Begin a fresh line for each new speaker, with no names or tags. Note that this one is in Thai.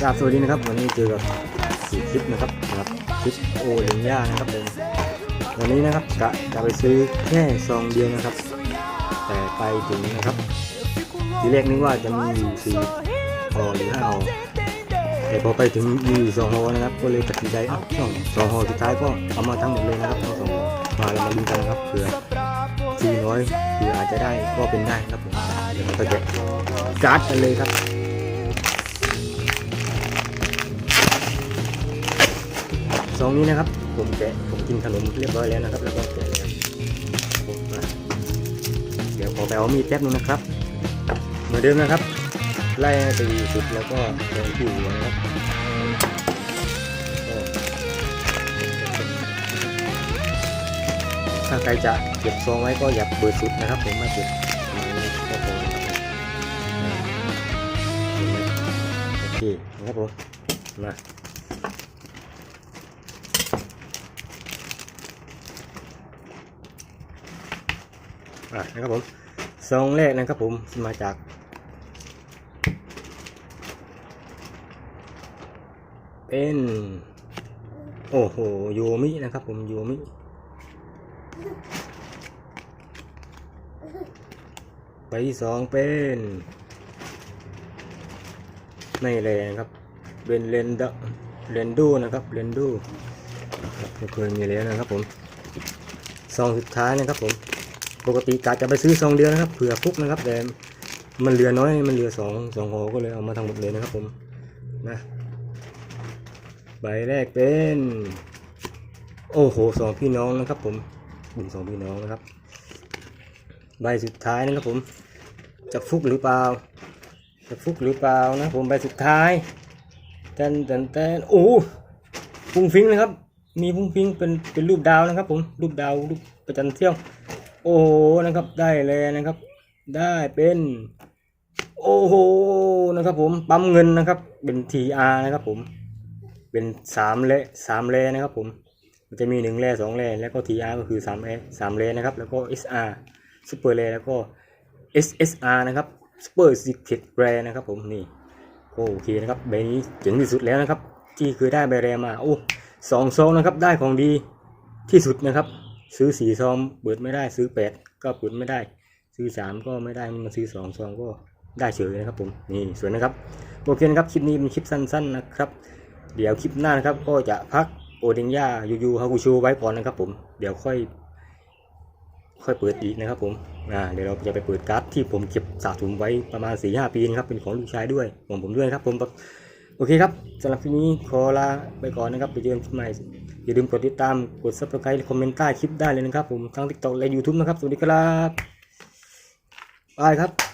กราบสวัสดีนะครับ วันนี้เจอกับสี่คลิปนะครับนะครับคลิปโอเลินย่านะครับผมวันนี้นะครับกะจะไปซื้อแค่ซองเดียวนะครับ แต่ไปถึงนะครับ ทีแรกนึกว่าจะมีอยู่สี่ห่อหรือห้าห่อแต่พอไปถึงมีอยู่สองห่อนะครับ ก็เลยตัดสินใจเอ้าสองสองห่อสุดท้ายก็เอามาทั้งหมดเลยนะครับทั้งสองห่อมาเรามาลุ้นกันนะครับเผื่อซื้อน้อยเผื่ออาจจะได้ก็เป็นได้ครับผมเดี๋ยวเราไปแกะการ์ดกันเลยครับ ซองนี้นะครับ ผมแกะผมกินขนมเรียบร้อยแล้วนะครับ แล้วก็แกะเลยครับผมมาเดี๋ยวขอไปเอามีดแป๊บนึงนะครับ เหมือนเดิมนะครับ ไล่ไปสุดแล้วก็ลงที่หัวนะครับก็ถ้าใครจะเก็บซองไว้ก็อย่าเปิดสุดนะครับ ผมมาเก็บประมาณนี้ก็พอนะครับผมอ่าเห็นไหมโอเคนะครับผมมา อะนะครับผมซองแรกนะครับผมมาจากเป็นโอ้โหโยมินะครับผมโยมิใบที่สองเป็นไม่เลยนะครับเป็นเลนดเลนดูนะครับเลนดูไม่เคยมีแล้วนะครับผมซองสุดท้ายนะครับผม ปกติกะจะไปซื้อซองเดียวนะครับเผื่อฟุกนะครับ แต่มันเหลือน้อยมันเหลือสองสองหอก็เลยเอามาทั้งหมดเลยนะครับผมนะใบแรกเป็น โอ้โหสองพี่น้องนะครับ ผมบุญสองพี่น้องนะครับ ใบสุดท้ายนะครับผม จะฟุกหรือเปล่า จะฟุกหรือเปล่านะผมใบสุดท้ายแตนแตนแตนโอ้ฟุ้งฟิ้งเลยครับ มีฟุ้งฟิ้งเป็นเป็นรูปดาวนะครับ ผมรูปดาวรูปประจันเที่ยว โอ้โหนะครับได้เลยนะครับ ได้เป็น โอ้โหนะครับ ผมปั๊มเงินนะครับ เป็น TR นะครับ ผม เป็นสามเลสามเลนะครับ ผมมันจะมีหนึ่งเลสองเลแล้วก็ TR ก็คือสามเลสามเลนะครับ แล้วก็ SR Super เลแล้วก็ SSR นะครับ Super Secret Rare นะครับ ผมนี่โอเคนะครับใบนี้เจ๋งที่สุดแล้วนะครับ ที่เคยได้ใบแรมาโอ้สองซองนะครับได้ของดีที่สุดนะครับ ซื้อสี่ซองเปิดไม่ได้ซื้อแปดก็เปิดไม่ได้ ซื้อสามก็ไม่ได้มาซื้อสองซองก็ได้เฉยนะครับผมนี่สวยนะครับโอเคนะครับคลิปนี้เป็นคลิปสั้น ๆนะครับ เดี๋ยวคลิปหน้านะครับก็จะพักโอเดนย่ายูยูฮากุชูไว้ก่อนนะครับผมเดี๋ยวค่อย ค่อยเปิดอีกนะครับผมอ่าเดี๋ยวเราจะไปเปิดการ์ดที่ผมเก็บสะสมไว้ประมาณ4ีหปีนะครับเป็นของลูกชายด้วยของผมด้วยครับผมโอเคครับสำหรับคลิปนี้ขอลาไปก่อนนะครับไปเจอกันคลิปใหม่ อย่าลืมกดติดตาม กด subscribe คอมเมนต์ใต้คลิปได้เลยนะครับผมทั้ง TikTok และ YouTube นะครับ สวัสดีครับบายครับ